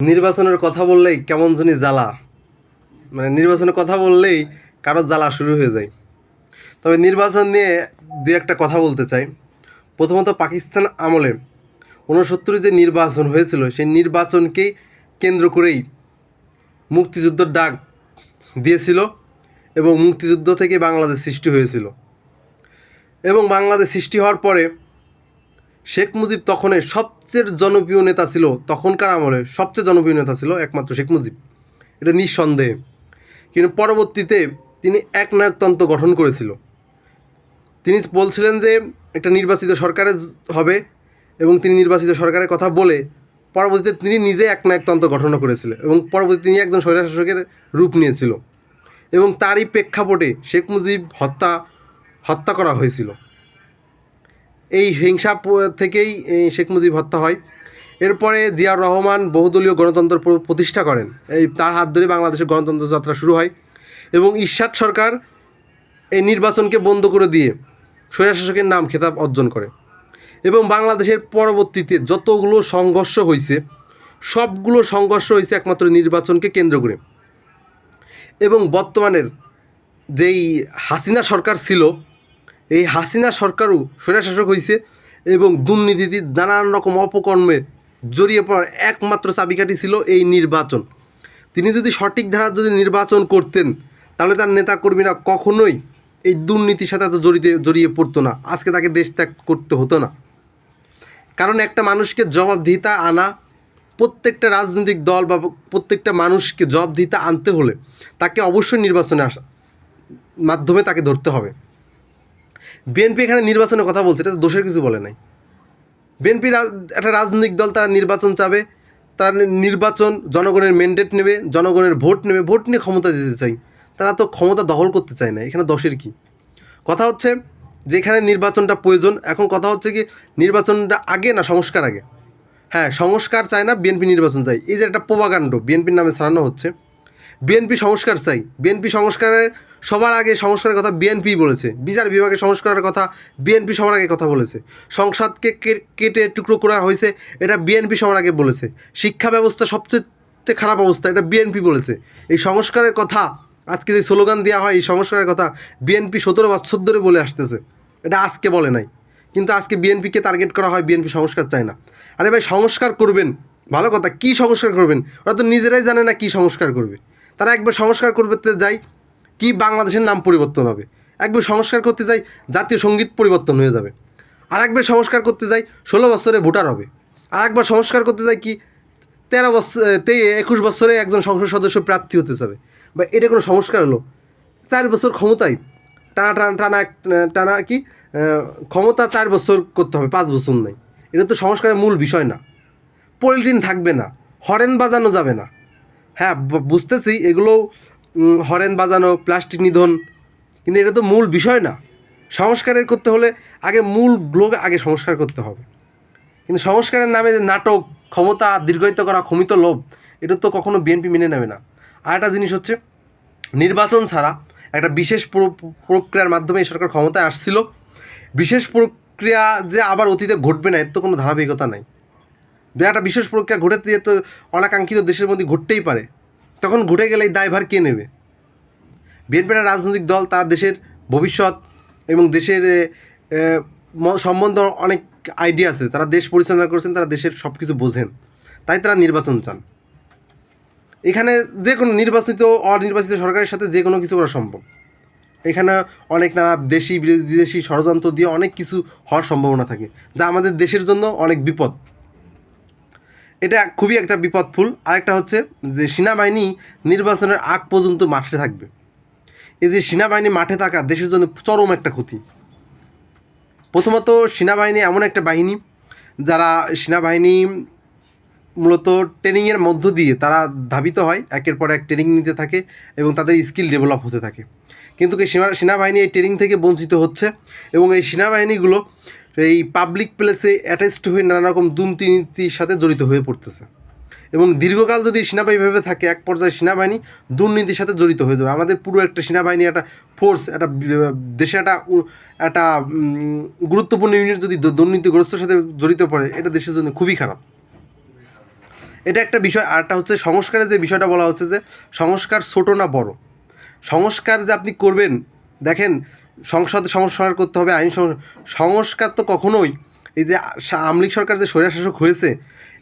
নির্বাচনের কথা বললেই কেমন জানি জ্বালা। মানে নির্বাচনের কথা বললেই কারও জ্বালা শুরু হয়ে যায়। তবে নির্বাচন নিয়ে দু একটা কথা বলতে চাই। প্রথমত পাকিস্তান আমলে ঊনসত্তরে যে নির্বাচন হয়েছিল, সেই নির্বাচনকে কেন্দ্র করেই মুক্তিযুদ্ধর ডাক দিয়েছিল এবং মুক্তিযুদ্ধ থেকে বাংলাদেশ সৃষ্টি হয়েছিল। এবং বাংলাদেশ সৃষ্টি হওয়ার পরে শেখ মুজিব তখনের সবচেয়ে জনপ্রিয় নেতা ছিল তখনকার আমলে সবচেয়ে জনপ্রিয় নেতা ছিল একমাত্র শেখ মুজিব। এটা নিঃসন্দেহে। কিন্তু পরবর্তীতে তিনি এক নায়কতন্ত্র গঠন করেছিল। তিনি বলছিলেন যে একটা নির্বাচিত সরকারের হবে এবং তিনি নির্বাচিত সরকারের কথা বলে পরবর্তীতে তিনি নিজে এক নায়কতন্ত্র গঠন করেছিলেন এবং পরবর্তীতে তিনি একজন স্বৈরশাসকের রূপ নিয়েছিল। এবং তারই প্রেক্ষাপটে শেখ মুজিব হত্যা হত্যা করা হয়েছিল। এই হিংসা থেকেই শেখ মুজিব হত্যা হয়। এরপরে জিয়াউর রহমান বহুদলীয় গণতন্ত্র প্রতিষ্ঠা করেন। এই তার হাত ধরে বাংলাদেশের গণতন্ত্র যাত্রা শুরু হয় এবং ঈশ্বাদ সরকার এই নির্বাচনকে বন্ধ করে দিয়ে স্বৈরশাসকের নাম খেতাব অর্জন করে। এবং বাংলাদেশের পরবর্তীতে যতগুলো সংঘর্ষ হয়েছে সবগুলো সংঘর্ষ হয়েছে একমাত্র নির্বাচনকে কেন্দ্র করে। এবং বর্তমানের যেই হাসিনা সরকার ছিল এই হাসিনা সরকারও স্বৈরশাসক হয়েছে এবং দুর্নীতিতে নানান রকম অপকর্মে জড়িয়ে পড়ার একমাত্র চাবিকাঠি ছিল এই নির্বাচন। তিনি যদি সঠিক ধারা যদি নির্বাচন করতেন, তাহলে তার নেতাকর্মীরা কখনোই এই দুর্নীতির সাথে এত জড়িতে, জড়িয়ে পড়তো না। আজকে তাকে দেশ ত্যাগ করতে হতো না। কারণ একটা মানুষকে জবাবদিহিতা আনা, প্রত্যেকটা রাজনৈতিক দল বা প্রত্যেকটা মানুষকে জবাবদিহিতা আনতে হলে তাকে অবশ্যই নির্বাচনে আসা, মাধ্যমে তাকে ধরতে হবে। বিএনপি এখানে নির্বাচনের কথা বলছে, এটা দোষের কিছু বলে নাই। বিএনপি একটা রাজনৈতিক দল, তারা নির্বাচন চাবে, তারা নির্বাচন জনগণের ম্যান্ডেট নেবে, জনগণের ভোট নেবে, ভোট নিয়ে ক্ষমতা দিতে চাই। তারা তো ক্ষমতা দখল করতে চায় না, এখানে দোষের কি? কথা হচ্ছে যেখানে নির্বাচনটা প্রয়োজন, এখন কথা হচ্ছে কি, নির্বাচনটা আগে না সংস্কার আগে? হ্যাঁ সংস্কার চায় না, বিএনপি নির্বাচন চাই এই যে একটা প্রভাকাণ্ড বিএনপির নামে ছাড়ানো হচ্ছে। বিএনপি সংস্কার চাই, বিএনপি সংস্কারের সবার আগে সংস্কারের কথা বিএনপি বলেছে। বিচার বিভাগের সংস্কারের কথা বিএনপি সবার আগে কথা বলেছে। সংসদকে কেটে টুকরো করা হয়েছে, এটা বিএনপি সবার আগে বলেছে। শিক্ষা ব্যবস্থা সবচেয়ে খারাপ অবস্থা, এটা বিএনপি বলেছে। এই সংস্কারের কথা, আজকে যে স্লোগান দেওয়া হয়, এই সংস্কারের কথা বিএনপি সতেরো বছর ধরে বলে আসতেছে। এটা আজকে বলে নাই। কিন্তু আজকে বিএনপিকে টার্গেট করা হয়, বিএনপি সংস্কার চায় না। আরে ভাই, সংস্কার করবেন। ভালো কথা, কী সংস্কার করবেন? ওরা তো নিজেরাই জানে না কী সংস্কার করবে। তারা একবার সংস্কার করতে যায় কি বাংলাদেশের নাম পরিবর্তন হবে? একবার সংস্কার করতে যাই, জাতীয় সংগীত পরিবর্তন হয়ে যাবে। আর একবার সংস্কার করতে যাই, ষোলো বছরে ভোটার হবে। আর একবার সংস্কার করতে যাই কি, তেরো বছর তে, একুশ বছরে একজন সংসদ সদস্য প্রার্থী হতে যাবে। বা এটা কোনো সংস্কার হলো? চার বছর ক্ষমতায় টানা টানা টানা টানা কি ক্ষমতা চার বছর করতে হবে, পাঁচ বছর নাই। এটা তো সংস্কারের মূল বিষয় না। পলিটিন থাকবে না, হরেন বাজানো যাবে না। হ্যাঁ বুঝতেছি, এগুলো হরেন বাজানো, প্লাস্টিক নিধন। কিন্তু এটা তো মূল বিষয় না। সংস্কারের করতে হলে আগে মূল গ্লোক আগে সংস্কার করতে হবে। কিন্তু সংস্কারের নামে যে নাটক, ক্ষমতা দীর্ঘায়িত করা, ক্ষমিত লোভ, এটা তো কখনো বিএনপি মেনে নেবে না। আর একটা জিনিস হচ্ছে, নির্বাচন ছাড়া একটা বিশেষ প্র- প্রক্রিয়ার মাধ্যমে এই সরকার ক্ষমতায় আসছিল। বিশেষ প্রক্রিয়া যে আবার অতীতে ঘটবে না, এর তো কোনো ধারাবাহিকতা নাই। একটা বিশেষ প্রক্রিয়া ঘটে তো অনাকাঙ্ক্ষিত দেশের মধ্যে ঘটতেই পারে। তখন গেলে এই দায়ভার কে নেবে? বিএনপি একটা রাজনৈতিক দল তার দেশের ভবিষ্যৎ এবং দেশের সম্বন্ধে অনেক আইডিয়া আছে। তারা দেশ পরিচালনা করেছেন, তারা দেশের সব কিছু বোঝেন। তাই তারা নির্বাচন চান। এখানে যে কোনো নির্বাচিত, অনির্বাচিত সরকারের সাথে যে কোনো কিছু করা সম্ভব। এখানে অনেক নানা দেশি, বিদেশি ষড়যন্ত্র দিয়ে অনেক কিছু হওয়ার সম্ভাবনা থাকে, যা আমাদের দেশের জন্য অনেক বিপদ। এটা খুবই একটা বিপদফুল। আরেকটা হচ্ছে যে সেনাবাহিনী নির্বাচনের আগ পর্যন্ত মাঠে থাকবে। এই যে সেনাবাহিনী মাঠে থাকা দেশের জন্য চরম একটা ক্ষতি। প্রথমত সেনাবাহিনী এমন একটা বাহিনী যারা সেনাবাহিনী মূলত ট্রেনিংয়ের মধ্য দিয়ে তারা ধাবিত হয়, একের পর এক ট্রেনিং নিতে থাকে এবং তাদের স্কিল ডেভেলপ হতে থাকে। কিন্তু সেনাবাহিনী এই ট্রেনিং থেকে বঞ্চিত হচ্ছে এবং এই সেনাবাহিনীগুলো এই পাবলিক প্লেসে অ্যাটাচড হয়ে নানা রকম দুর্নীতির সাথে জড়িত হয়ে পড়তেছে। এবং দীর্ঘকাল যদি সেনাবাহিনী ভেবে থাকে, এক পর্যায়ে সেনাবাহিনী দুর্নীতির সাথে জড়িত হয়ে যাবে। আমাদের পুরো একটা সেনাবাহিনী, একটা ফোর্স একটা, দেশে একটা একটা গুরুত্বপূর্ণ ইউনিট যদি দুর্নীতিগ্রস্তের সাথে জড়িত পড়ে, এটা দেশের জন্য খুবই খারাপ। এটা একটা বিষয়। আরটা হচ্ছে সংস্কারের যে বিষয়টা বলা হচ্ছে যে, সংস্কার ছোটো না বড়। সংস্কার যে আপনি করবেন, দেখেন সংসদে সংস্কার করতে হবে, আইন সংস্কার তো কখনোই, এই যে আমলিক সরকার যে স্বৈরশাসক হয়েছে,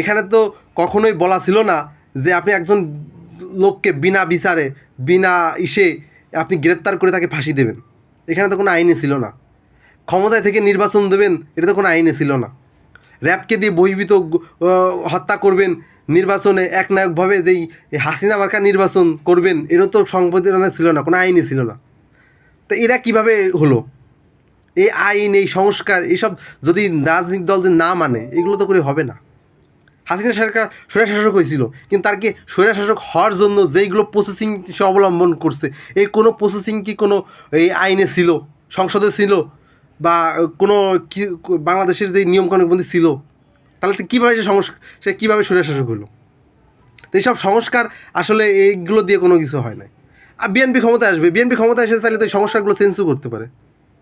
এখানে তো কখনোই বলা ছিল না যে আপনি একজন লোককে বিনা বিচারে, বিনা ইসে আপনি গ্রেপ্তার করে তাকে ফাঁসি দেবেন। এখানে তো কোনো আইনে ছিল না। ক্ষমতায় থেকে নির্বাচন দেবেন, এটা তো কোনো আইনে ছিল না। র্যাবকে দিয়ে বহির্ভূত হত্যা করবেন, নির্বাচনে একনায়কভাবে যেই হাসিনা মার্কা নির্বাচন করবেন, এরও তো সংবিধানে ছিল না, কোনো আইনে ছিল না। তো এরা কীভাবে হলো? এই আইন, এই সংস্কার এইসব যদি রাজনৈতিক দল যদি না মানে এগুলো তো করে হবে না। হাসিনা সরকার স্বৈরশাসক হয়েছিল, কিন্তু তার কি স্বৈরশাসক হওয়ার জন্য যেইগুলো প্রসেসিং সে অবলম্বন করছে, এই কোনো প্রসেসিং কি কোনো এই আইনে ছিল, সংসদে ছিল, বা কোনো কি, বাংলাদেশের যে নিয়মকানুনবন্দি ছিল, তাহলে তো কীভাবে সে সংস্কার সে কীভাবে স্বৈরশাসক হলো? তো এইসব সংস্কার আসলে এইগুলো দিয়ে কোনো কিছু হয় না আর বিএনপি ক্ষমতায় আসবে, বিএনপি ক্ষমতায় এসে চাইলে তো এই সংস্কারগুলো চেঞ্জও করতে পারে।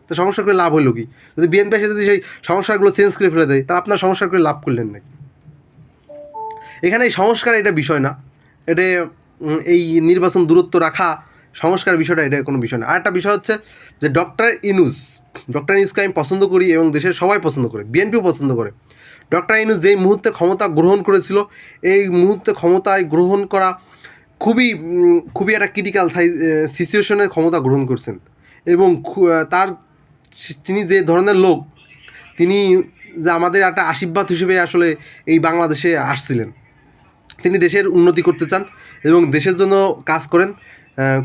তো সংস্কার করে লাভ হলো কি? যদি বিএনপি এসে যদি সেই সংস্কারগুলো চেঞ্জ করে ফেলে দেয়, তাহলে আপনার সংস্কার করে লাভ করলেন নাকি? এখানে এই সংস্কার এটা বিষয় না। এটা এই নির্বাচন দূরত্ব রাখা সংস্কার বিষয়টা এটা কোনো বিষয় না। আর একটা বিষয় হচ্ছে যে ডক্টর ইনুস, ডক্টর ইনুসকে আমি পছন্দ করি এবং দেশের সবাই পছন্দ করে, বিএনপিও পছন্দ করে। ডক্টর ইনুস যেই মুহূর্তে ক্ষমতা গ্রহণ করেছিল, এই মুহূর্তে ক্ষমতায় গ্রহণ করা খুবই খুবই একটা ক্রিটিক্যাল সিচুয়েশনে ক্ষমতা গ্রহণ করছেন। এবং তার তিনি যে ধরনের লোক, তিনি যে আমাদের একটা আশীর্বাদ হিসেবে আসলে এই বাংলাদেশে আসছিলেন। তিনি দেশের উন্নতি করতে চান এবং দেশের জন্য কাজ করেন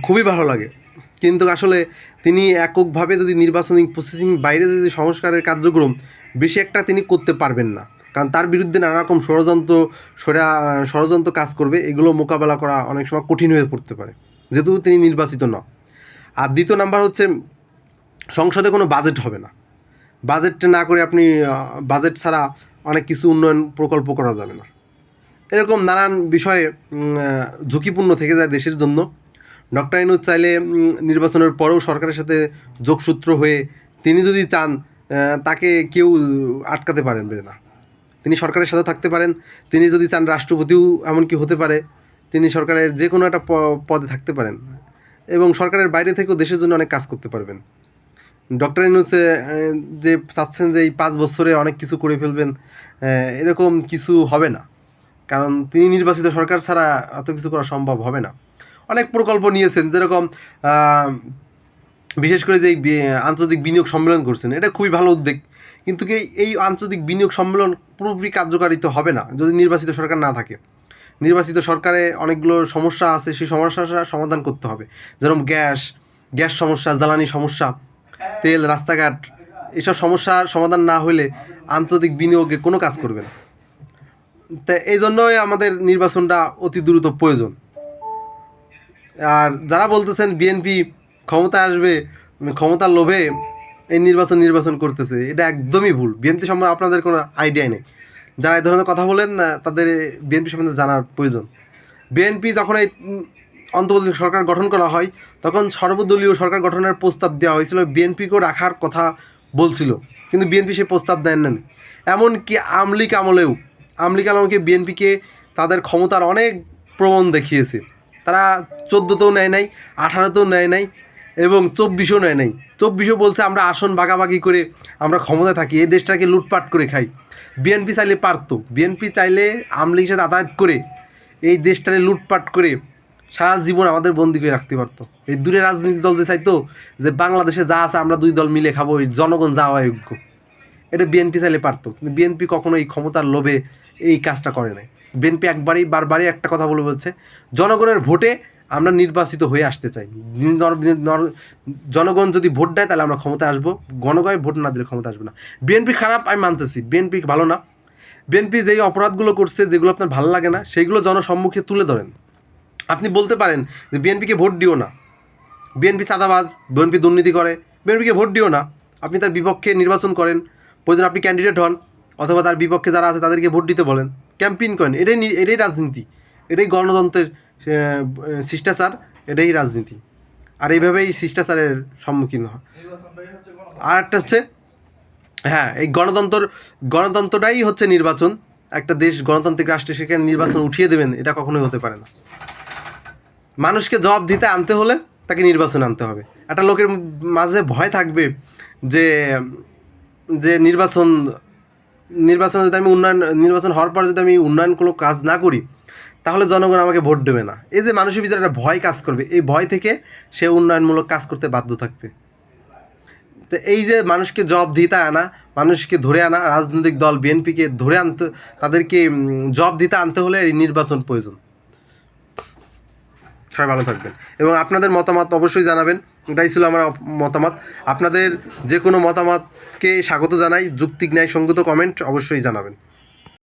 খুবই ভালো লাগে। কিন্তু আসলে তিনি এককভাবে যদি নির্বাচনী প্রসেসিং বাইরে যদি সংস্কারের কার্যক্রম, বেশি একটা তিনি করতে পারবেন না। কারণ তার বিরুদ্ধে নানা রকম ষড়যন্ত্র, সরা, ষড়যন্ত্র কাজ করবে, এগুলো মোকাবেলা করা অনেক সময় কঠিন হয়ে পড়তে পারে, যেহেতু তিনি নির্বাচিত নন। আর দ্বিতীয় নাম্বার হচ্ছে, সংসদে কোনো বাজেট হবে না। বাজেট না করে আপনি বাজেট ছাড়া অনেক কিছু উন্নয়ন প্রকল্প করা যাবে না। এরকম নানান বিষয়ে ঝুঁকিপূর্ণ থেকে যায় দেশের জন্য। ডক্টর ইনুজ চাইলে নির্বাচনের পরেও সরকারের সাথে যোগসূত্র হয়ে তিনি যদি চান তাকে কেউ আটকাতে পারেন না। তিনি সরকারের সাথে থাকতে পারেন, তিনি যদি চান রাষ্ট্রপতিও এমনকি হতে পারে, তিনি সরকারের যে কোনো একটা পদে থাকতে পারেন। এবং সরকারের বাইরে থেকেও দেশের জন্য অনেক কাজ করতে পারবেন। ডক্টর ইনুসে যে চাচ্ছেন যে এই পাঁচ বছরে অনেক কিছু করে ফেলবেন এরকম কিছু হবে না। কারণ তিনি নির্বাচিত সরকার ছাড়া এত কিছু করা সম্ভব হবে না। অনেক প্রকল্প নিয়েছেন, যেরকম বিশেষ করে যে আন্তর্জাতিক বিনিয়োগ সম্মেলন করছেন, এটা খুবই ভালো উদ্যোগ। কিন্তু এই আন্তর্জাতিক বিনিয়োগ সম্মেলন পুরোপুরি কার্যকারিত হবে না, যদি নির্বাচিত সরকার না থাকে? নির্বাচিত সরকারে অনেকগুলো সমস্যা আছে, সেই সমস্যার সমাধান করতে হবে। যেরকম গ্যাস গ্যাস সমস্যা, জ্বালানি সমস্যা, তেল, রাস্তাঘাট, এসব সমস্যার সমাধান না হলে আন্তর্জাতিক বিনিয়োগে কোনো কাজ করবে না। তা এই জন্যই আমাদের নির্বাচনটা অতি দ্রুত প্রয়োজন। আর যারা বলতেছেন বিএনপি ক্ষমতা আসবে, ক্ষমতার লোভে এই নির্বাচন নির্বাচন করতেছে, এটা একদমই ভুল। বিএনপি সম্বন্ধে আপনাদের কোনো আইডিয়াই নেই। যারা এই ধরনের কথা বলেন না তাদের বিএনপি সম্বন্ধে জানার প্রয়োজন। বিএনপি যখন এই অন্তর্বর্তী সরকার গঠন করা হয়, তখন সর্বদলীয় সরকার গঠনের প্রস্তাব দেওয়া হয়েছিল, বিএনপিকেও রাখার কথা বলছিল। কিন্তু বিএনপি সে প্রস্তাব দেন না এমনকি আমলিক আমলেও আমলিক আমলকে বিএনপিকে তাদের ক্ষমতার অনেক প্রমাণ দেখিয়েছে। তারা চোদ্দোতেও নেয় নাই, আঠারোতেও নেয় নাই এবং চব্বিশও নেয় নাই। চব্বিশও বলছে আমরা আসন ভাগাভাগি করে আমরা ক্ষমতায় থাকি, এই দেশটাকে লুটপাট করে খাই। বিএনপি চাইলে পারতো, বিএনপি চাইলে আমলিগের সাথে আদায়ত করে এই দেশটাকে লুটপাট করে সারা জীবন আমাদের বন্দি করে রাখতে পারতো। এই দূরে রাজনীতি দল যে চাইতো যে বাংলাদেশে যা আছে আমরা দুই দল মিলে খাব, এই জনগণ যাওয়া যোগ্য এটা বিএনপি চাইলে পারতো, কিন্তু বিএনপি কখনো এই ক্ষমতার লোভে এই কাজটা করে নাই। বিএনপি একবারই, বারবারই একটা কথা বলে বলছে, জনগণের ভোটে আমরা নির্বাচিত হয়ে আসতে চাই। জনগণ যদি ভোট দেয়, তাহলে আমরা ক্ষমতায় আসব। গণগয় ভোট না দিলে ক্ষমতা আসবে না। বিএনপি খারাপ, আমি মানতেছি। বিএনপি ভালো না। বিএনপি যেই অপরাধগুলো করছে, যেগুলো আপনার ভালো লাগে না, সেইগুলো জনসম্মুখে তুলে ধরেন। আপনি বলতে পারেন যে বিএনপিকে ভোট দিও না। বিএনপি চাঁদাবাজ, বিএনপি দুর্নীতি করে। বিএনপিকে ভোট দিও না। আপনি তার বিপক্ষে নির্বাচন করেন। প্রয়োজন আপনি ক্যান্ডিডেট হন, অথবা তার বিপক্ষে যারা আছে, তাদেরকে ভোট দিতে বলেন। ক্যাম্পেইন করেন। এটাই এটাই রাজনীতি। এটাই গণতন্ত্রের শিষ্টাচার, এটাই রাজনীতি। আর এইভাবেই শিষ্টাচারের সম্মুখীন হয়। আর একটা হচ্ছে হ্যাঁ এই গণতন্ত্র, গণতন্ত্রটাই হচ্ছে নির্বাচন। একটা দেশ গণতান্ত্রিক রাষ্ট্রে সেখানে নির্বাচন উঠিয়ে দেবেন, এটা কখনোই হতে পারে না। মানুষকে জবাব দিতে আনতে হলে তাকে নির্বাচন আনতে হবে। একটা লোকের মাঝে ভয় থাকবে যে যে নির্বাচন, নির্বাচনে যদি আমি উন্নয়ন, নির্বাচন হওয়ার পর যদি আমি উন্নয়ন কোনো কাজ না করি তাহলে জনগণ আমাকে ভোট দেবে না। এই যে মানুষের ভিতরে একটা ভয় কাজ করবে, এই ভয় থেকে সে উন্নয়নমূলক কাজ করতে বাধ্য থাকবে। তো এই যে মানুষকে জব দিতে আনা, মানুষকে ধরে আনা, রাজনৈতিক দল, বিএনপিকে ধরে আনতে, তাদেরকে জব দিতে আনতে হলে এই নির্বাচন প্রয়োজন। সবাই ভালো থাকবেন। এবং আপনাদের মতামত অবশ্যই জানাবেন। এটাই ছিল আমার মতামত। আপনাদের যে কোনো মতামতকে স্বাগত জানাই। যুক্তিক ন্যায় সঙ্গত কমেন্ট অবশ্যই জানাবেন।